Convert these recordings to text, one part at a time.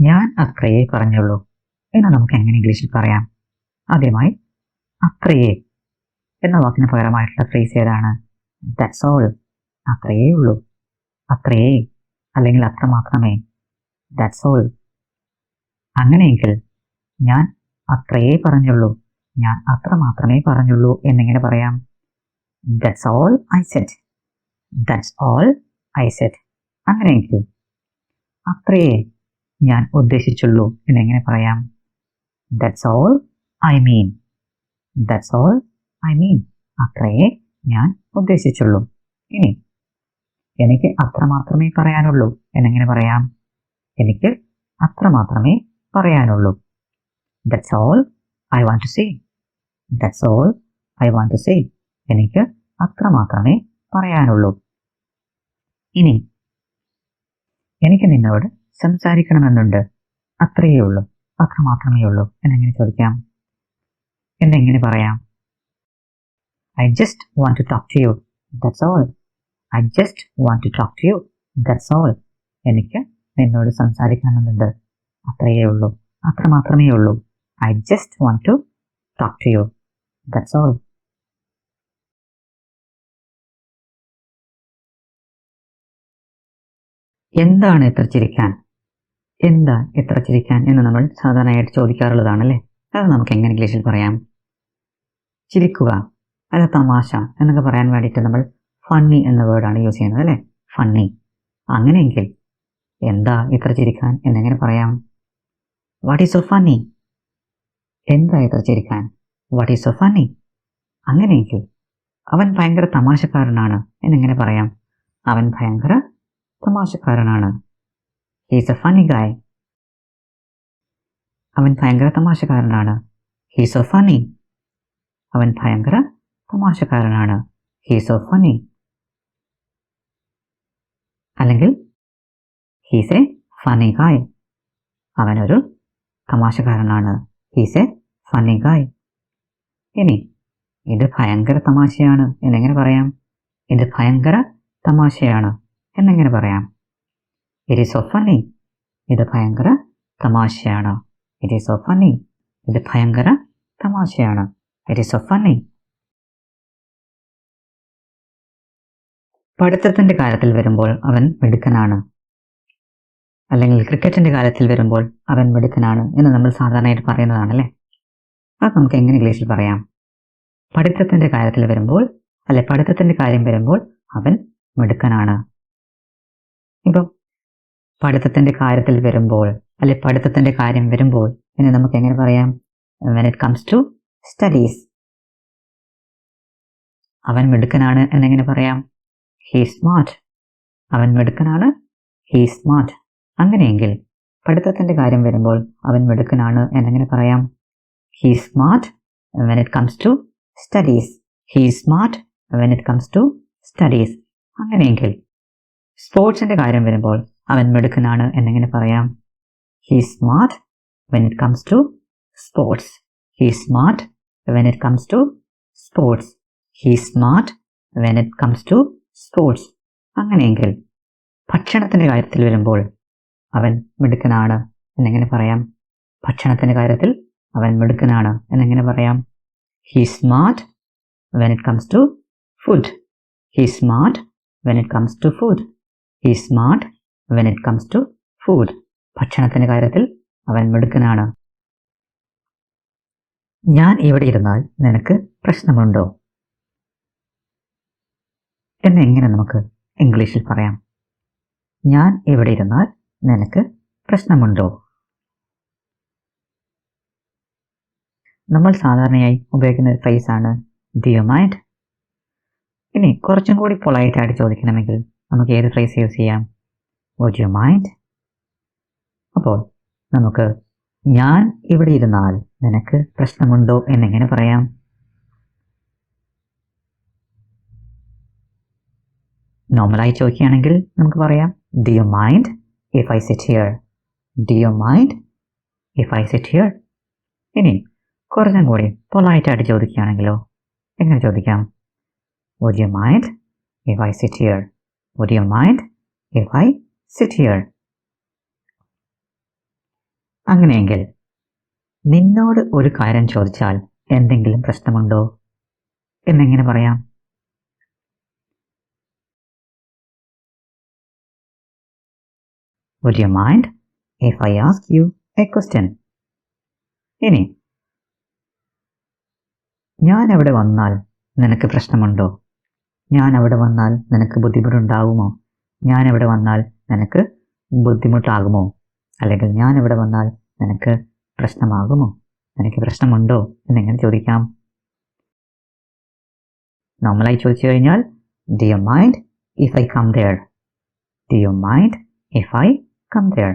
ഞാൻ അത്രയേ പറഞ്ഞുള്ളൂ. എന്ന് നമുക്ക് എങ്ങനെ ഇംഗ്ലീഷിൽ പറയാം? ആദ്യമായി അത്രയേ എന്ന വാക്കിന് പകരമായിട്ടുള്ള ഫ്രേസ് ഏതാണ്? ദാറ്റ്സ് ഓൾ അത്രയേ ഉള്ളൂ. അത്രയേ അല്ലെങ്കിൽ അത്ര മാത്രമേ. ദാറ്റ്സ് ഓൾ അങ്ങനെയെങ്കിൽ ഞാൻ അത്രയേ പറഞ്ഞുള്ളൂ. ഞാൻ അത്ര മാത്രമേ പറഞ്ഞുള്ളൂ എന്നിങ്ങനെ പറയാം. That's all I said that's all I said അങ്ങനെയെങ്കിൽ അത്രയേ ഞാൻ ഉദ്ദേശിച്ചുള്ളൂ എന്നെങ്ങനെ പറയാം? That's all I mean that's all I mean അത്രയേ ഞാൻ ഉദ്ദേശിച്ചുള്ളൂ. ഇനി എനിക്ക് അത്ര മാത്രമേ പറയാനുള്ളൂ. എന്നെങ്ങനെ പറയാം? എനിക്ക് അത്ര മാത്രമേ പറയാനുള്ളൂ. That's all I want to say that's all I want to say എനിക്ക് അത്ര മാത്രമേ പറയാനുള്ളൂ. ഇനി എനിക്ക് നിന്നോട് സംസാരിക്കണമെന്നുണ്ട്. അത്രയേ ഉള്ളൂ. അത്ര മാത്രമേ ഉള്ളൂ. എന്നെങ്ങനെ ചോദിക്കാം? എന്നെങ്ങനെ പറയാം? I just want to talk to you that's all I just want to talk to you that's all എനിക്ക് നിന്നോട് സംസാരിക്കണമെന്നുണ്ട്. അത്രയേ ഉള്ളൂ. അത്ര മാത്രമേ ഉള്ളൂ. I just want to talk to you that's all എന്താണ് ഇത്ര ചിരിക്കാൻ? എന്താ ഇത്ര ചിരിക്കാൻ എന്ന് നമ്മൾ സാധാരണയായിട്ട് ചോദിക്കാറുള്ളതാണ് അല്ലേ അത് നമുക്ക് എങ്ങനെ ഇംഗ്ലീഷിൽ പറയാം? ചിരിക്കുക അത് തമാശ എന്നൊക്കെ പറയാൻ വേണ്ടിയിട്ട് നമ്മൾ ഫണ്ണി എന്ന വേർഡാണ് യൂസ് ചെയ്യുന്നത് അല്ലേ? ഫണ്ണി അങ്ങനെയെങ്കിൽ എന്താ ഇത്ര ചിരിക്കാൻ എന്നെങ്ങനെ പറയാം? വാട്ട് ഈസ് സോ ഫണ്ണി എന്താ ഇത്ര ചിരിക്കാൻ? വാട്ട് ഈസ് സോ ഫണ്ണി അങ്ങനെയെങ്കിൽ അവൻ ഭയങ്കര തമാശക്കാരനാണ് എന്നെങ്ങനെ പറയാം? അവൻ ഭയങ്കര തമാശക്കാരനാണ്. ഹീസ് എ ഫണി ഗായ് അവൻ ഭയങ്കര തമാശക്കാരനാണ്. ഹീസ് എ ഫണി അവൻ ഭയങ്കര തമാശക്കാരനാണ്. ഹീസ് എ ഫണി അല്ലെങ്കിൽ ഹീസ് എ ഫണി ഗായ് അവനൊരു തമാശക്കാരനാണ്. ഹീസ് എ ഫണി ഗായ് ഇനി ഇത് ഭയങ്കര തമാശയാണ്. എന്നെങ്ങനെ പറയാം? ഇത് ഭയങ്കര തമാശയാണ്. എന്നെങ്ങനെ പറയാം? ഇറ്റ് ഈസ് സോ ഫണി ഇത് ഭയങ്കര തമാശയാണ്. ഇറ്റ് ഈസ് സോ ഫണി ഇത് ഭയങ്കര തമാശയാണ്. ഇറ്റ് ഈസ് സോ ഫണി പഠിത്തത്തിന്റെ കാര്യത്തിൽ വരുമ്പോൾ അവൻ മിടുക്കനാണ്. അല്ലെങ്കിൽ ക്രിക്കറ്റിന്റെ കാര്യത്തിൽ വരുമ്പോൾ അവൻ മിടുക്കനാണ് എന്ന് നമ്മൾ സാധാരണയായിട്ട് പറയുന്നതാണല്ലേ? അത് നമുക്ക് എങ്ങനെ ഇംഗ്ലീഷിൽ പറയാം? പഠിത്തത്തിന്റെ കാര്യത്തിൽ വരുമ്പോൾ അല്ലെ പഠിത്തത്തിന്റെ കാര്യം വരുമ്പോൾ അവൻ മിടുക്കനാണ്. ഇപ്പം പഠിത്തത്തിന്റെ കാര്യത്തിൽ വരുമ്പോൾ അല്ലെ പഠിത്തത്തിന്റെ കാര്യം വരുമ്പോൾ പിന്നെ നമുക്ക് എങ്ങനെ പറയാം? When it comes to studies അവൻ മിടുക്കനാണ് എന്നെങ്ങനെ പറയാം? ഹീ സ്മാർട്ട് അവൻ മിടുക്കനാണ്? ഹീ സ്മാർട്ട് അങ്ങനെയെങ്കിൽ പഠിത്തത്തിന്റെ കാര്യം വരുമ്പോൾ അവൻ മിടുക്കനാണ് എന്നെങ്ങനെ പറയാം? He smart when it comes to studies he smart when it comes to studies അങ്ങനെയെങ്കിൽ സ്പോർട്സിന്റെ കാര്യം വരുമ്പോൾ അവൻ മിടുക്കനാണ് എന്നെങ്ങനെ പറയാം. He smart when it comes to sports he smart when it comes to sports he smart when it comes to sports അങ്ങനെയെങ്കിൽ ഭക്ഷണത്തിന്റെ കാര്യത്തിൽ വരുമ്പോൾ അവൻ മിടുക്കനാണ് എന്നെങ്ങനെ പറയാം. ഭക്ഷണത്തിന്റെ കാര്യത്തിൽ അവൻ മിടുക്കനാണ് എന്നെങ്ങനെ പറയാം. He smart when it comes to food he smart when it comes to food he smart when it comes to food ഭക്ഷണത്തിന്റെ കാര്യത്തിൽ അവൻ മിടുക്കനാണ്. ഞാൻ ഇവിടെ ഇരുന്നാൽ നിനക്ക് പ്രശ്നമുണ്ടോ? എന്ന് എങ്ങനെ നമുക്ക് ഇംഗ്ലീഷിൽ പറയാം? ഞാൻ ഇവിടെ ഇരുന്നാൽ നിനക്ക് പ്രശ്നമുണ്ടോ? നമ്മൾ സാധാരണയായി ഉപയോഗിക്കുന്ന ഒരു phrase ആണ് ഡു യു മൈൻഡ് ഇനി കുറച്ചും കൂടി പൊളൈറ്റായിട്ട് ചോദിക്കണമെങ്കിൽ നമുക്ക് ഏത് ഫ്രേസ് യൂസ് ചെയ്യാം? Would you mind? അപ്പോൾ നമുക്ക് ഞാൻ ഇവിടെ ഇരുന്നാൽ നിനക്ക് പ്രശ്നമുണ്ടോ എന്നെങ്ങനെ പറയാം. നോർമലായി ചോദിക്കുകയാണെങ്കിൽ നമുക്ക് പറയാം do you mind if I sit here do you mind if I sit here ഇനി കുറച്ചും കൂടി പൊളായിട്ടായിട്ട് ചോദിക്കുകയാണെങ്കിലോ എങ്ങനെ ചോദിക്കാം? Would you mind if I sit here would you mind if I sit here അങ്ങനെയെങ്കിൽ നിന്നോട് ഒരു കാര്യം ചോദിച്ചാൽ എന്തെങ്കിലും പ്രശ്നമുണ്ടോ? എന്നെങ്ങനെ പറയാം? Would you mind if I ask you a question ഇനി ഞാൻ അവിടെ വന്നാൽ നിനക്ക് പ്രശ്നമുണ്ടോ? ഞാൻ അവിടെ വന്നാൽ നിനക്ക് ബുദ്ധിമുട്ടുണ്ടാവുമോ? ഞാൻ അവിടെ വന്നാൽ നിനക്ക് ബുദ്ധിമുട്ടാകുമോ? അല്ലെങ്കിൽ ഞാൻ ഇവിടെ വന്നാൽ നിനക്ക് പ്രശ്നമാകുമോ? നിനക്ക് പ്രശ്നമുണ്ടോ? എന്ന് എങ്ങനെ ചോദിക്കാം. നോർമലായി ചോദിച്ചു കഴിഞ്ഞാൽ do you mind if I come there do you mind if I come there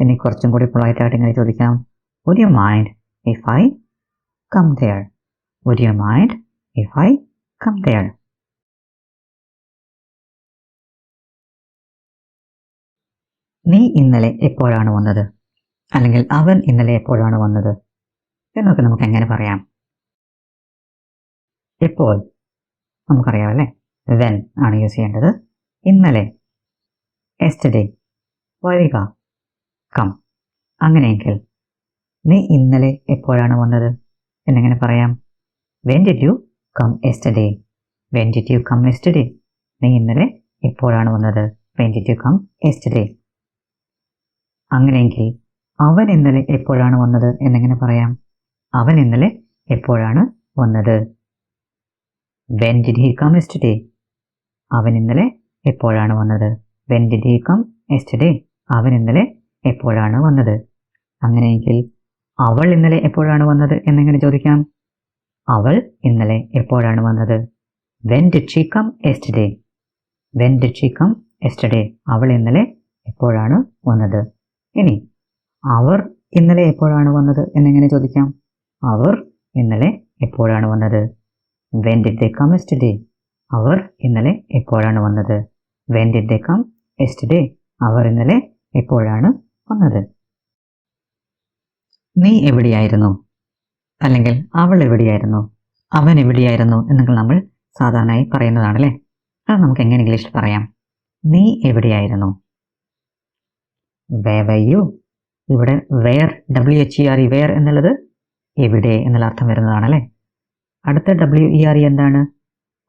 ഇനി കുറച്ചും കൂടി പൊളായിട്ടായിട്ട് ഇങ്ങനെ ചോദിക്കാം. Would you mind if I come there would you mind if I come there നീ ഇന്നലെ എപ്പോഴാണ് വന്നത്? അല്ലെങ്കിൽ അവൻ ഇന്നലെ എപ്പോഴാണ് വന്നത്? എന്നൊക്കെ നമുക്ക് എങ്ങനെ പറയാം? എപ്പോൾ നമുക്കറിയാം അല്ലേ വെൻ ആണ് യൂസ് ചെയ്യേണ്ടത്. ഇന്നലെ. എസ്റ്റഡേ വരിക കം. അങ്ങനെയെങ്കിൽ നീ ഇന്നലെ എപ്പോഴാണ് വന്നത്? എന്നെങ്ങനെ പറയാം? When did you come yesterday when did you come yesterday നീ ഇന്നലെ എപ്പോഴാണ് വന്നത്? When did you come yesterday അങ്ങനെയെങ്കിൽ അവൻ ഇന്നലെ എപ്പോഴാണ് വന്നത് എന്നെങ്ങനെ പറയാം? അവൻ ഇന്നലെ എപ്പോഴാണ് വന്നത്? When did he come yesterday അവൻ ഇന്നലെ എപ്പോഴാണ് വന്നത്? When did he come yesterday അവൻ ഇന്നലെ എപ്പോഴാണ് വന്നത്? അങ്ങനെയെങ്കിൽ അവൾ ഇന്നലെ എപ്പോഴാണ് വന്നത് എന്നെങ്ങനെ ചോദിക്കാം? അവൾ ഇന്നലെ എപ്പോഴാണ് വന്നത്? When did she come yesterday when did she come yesterday അവൾ ഇന്നലെ എപ്പോഴാണ് വന്നത്? ഇനി അവർ ഇന്നലെ എപ്പോഴാണ് വന്നത് എന്നെങ്ങനെ ചോദിക്കാം? അവർ ഇന്നലെ എപ്പോഴാണ് വന്നത്? വെൻ ഡിഡ് ദേ കം അവർ ഇന്നലെ എപ്പോഴാണ് വന്നത്? വെൻ ഡിഡ് ദേ കം അവർ ഇന്നലെ എപ്പോഴാണ് വന്നത്? നീ എവിടെയായിരുന്നു? അല്ലെങ്കിൽ അവൾ എവിടെയായിരുന്നു? അവൻ എവിടെയായിരുന്നു എന്നൊക്കെ നമ്മൾ സാധാരണയായി പറയുന്നതാണല്ലേ? അത് നമുക്ക് എങ്ങനെ ഇംഗ്ലീഷിൽ പറയാം? നീ എവിടെയായിരുന്നു? വേവയ്യു ഇവിടെ where W H E R E where എന്നുള്ളത് എവിടെ എന്നുള്ള അർത്ഥം വരുന്നതാണല്ലേ? അടുത്ത ഡബ്ല്യു ഇ ആർ ഇ എന്താണ്?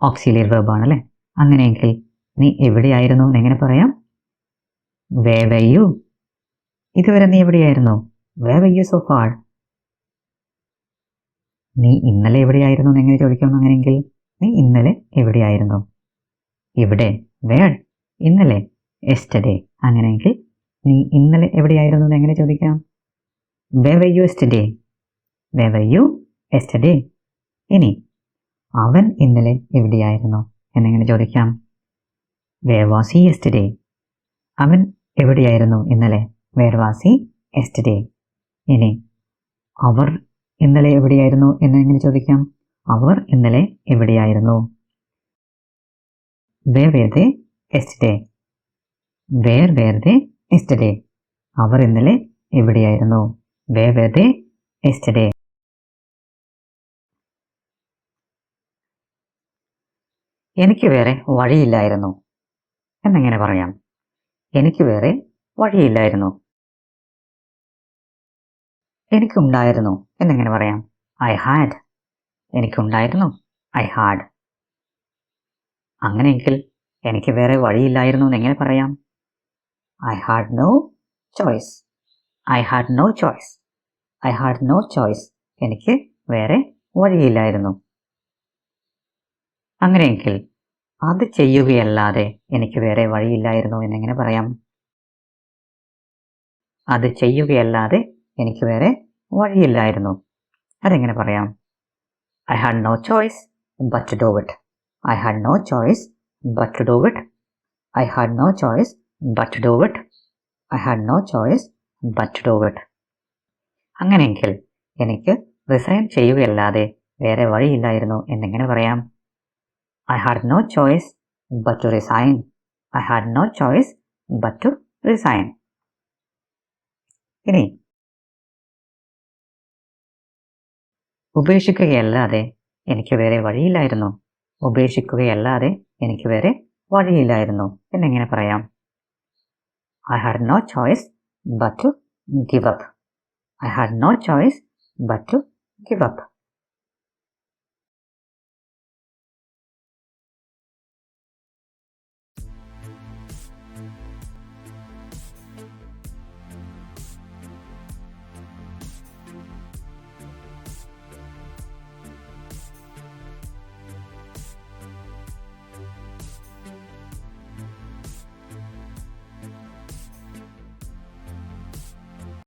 ഓക്സിലിയർ വെർബ് ആണല്ലേ? അങ്ങനെയെങ്കിൽ നീ എവിടെയായിരുന്നു എന്ന് എങ്ങനെ പറയാം? വേവയ്യു ഇതുവരെ നീ എവിടെയായിരുന്നു? വേവയ്യു സോ ഫാർ നീ ഇന്നലെ എവിടെയായിരുന്നു എന്ന് എങ്ങനെ ചോദിക്കാം അങ്ങനെയെങ്കിൽ? നീ ഇന്നലെ എവിടെയായിരുന്നു? ഇവിടെ വേൾ ഇന്നലെ എസ്റ്റഡേ അങ്ങനെയെങ്കിൽ നീ ഇന്നലെ എവിടെയായിരുന്നു എന്ന് എങ്ങനെ ചോദിക്കാം? വേവ യു എസ്റ്റഡേ വേവ യു എസ്റ്റഡേ ഇനി അവൻ ഇന്നലെ എവിടെയായിരുന്നു എന്നെങ്ങനെ ചോദിക്കാം? വേർ വാസ് ഹി എസ്റ്റഡേ അവൻ എവിടെയായിരുന്നു ഇന്നലെ? വേർ വാസ് ഹി എസ്റ്റഡേ ഇനി അവർ ഇന്നലെ എവിടെയായിരുന്നു എന്നെങ്ങനെ ചോദിക്കാം? അവർ ഇന്നലെ എവിടെയായിരുന്നു? Where were they yesterday where were they yesterday അവർ ഇന്നലെ എവിടെയായിരുന്നു? വേ വേർ ദേ എസ്റ്റഡേ എനിക്ക് വേറെ വഴിയില്ലായിരുന്നു. എന്നെങ്ങനെ പറയാം? എനിക്ക് വേറെ വഴിയില്ലായിരുന്നു. എനിക്കുണ്ടായിരുന്നു. എന്നെങ്ങനെ പറയാം? ഐ ഹാഡ് എനിക്കുണ്ടായിരുന്നു. ഐ ഹാഡ് അങ്ങനെയെങ്കിൽ എനിക്ക് വേറെ വഴിയില്ലായിരുന്നു എന്നെങ്ങനെ പറയാം? I had no choice I had no choice I had no choice എനിക്ക് വേറെ വഴിയില്ലായിരുന്നു. അങ്ങനെയെങ്കിൽ അത് ചെയ്യുകയല്ലാതെ എനിക്ക് വേറെ വഴിയില്ലായിരുന്നു എന്നെങ്ങനെ പറയാം? അത് ചെയ്യുകയല്ലാതെ എനിക്ക് വേറെ വഴിയില്ലായിരുന്നു. അതെങ്ങനെ പറയാം? I had no choice but to it I had no choice but to it I had no choice but to do it I had no choice but to do it അങ്ങനെയെങ്കിൽ എനിക്ക് റിസൈൻ ചെയ്യുകയല്ലാതെ വേറെ വഴിയില്ലായിരുന്നു എന്നെങ്ങനെ പറയാം. I had no choice but to resign I had no choice but to resign ഇനി ഉപേക്ഷിക്കുകയല്ലാതെ എനിക്ക് വേറെ വഴിയില്ലായിരുന്നു. ഉപേക്ഷിക്കുകയല്ലാതെ എനിക്ക് വേറെ വഴിയില്ലായിരുന്നു. എന്നെങ്ങനെ പറയാം. I had no choice but to give up. I had no choice but to give up.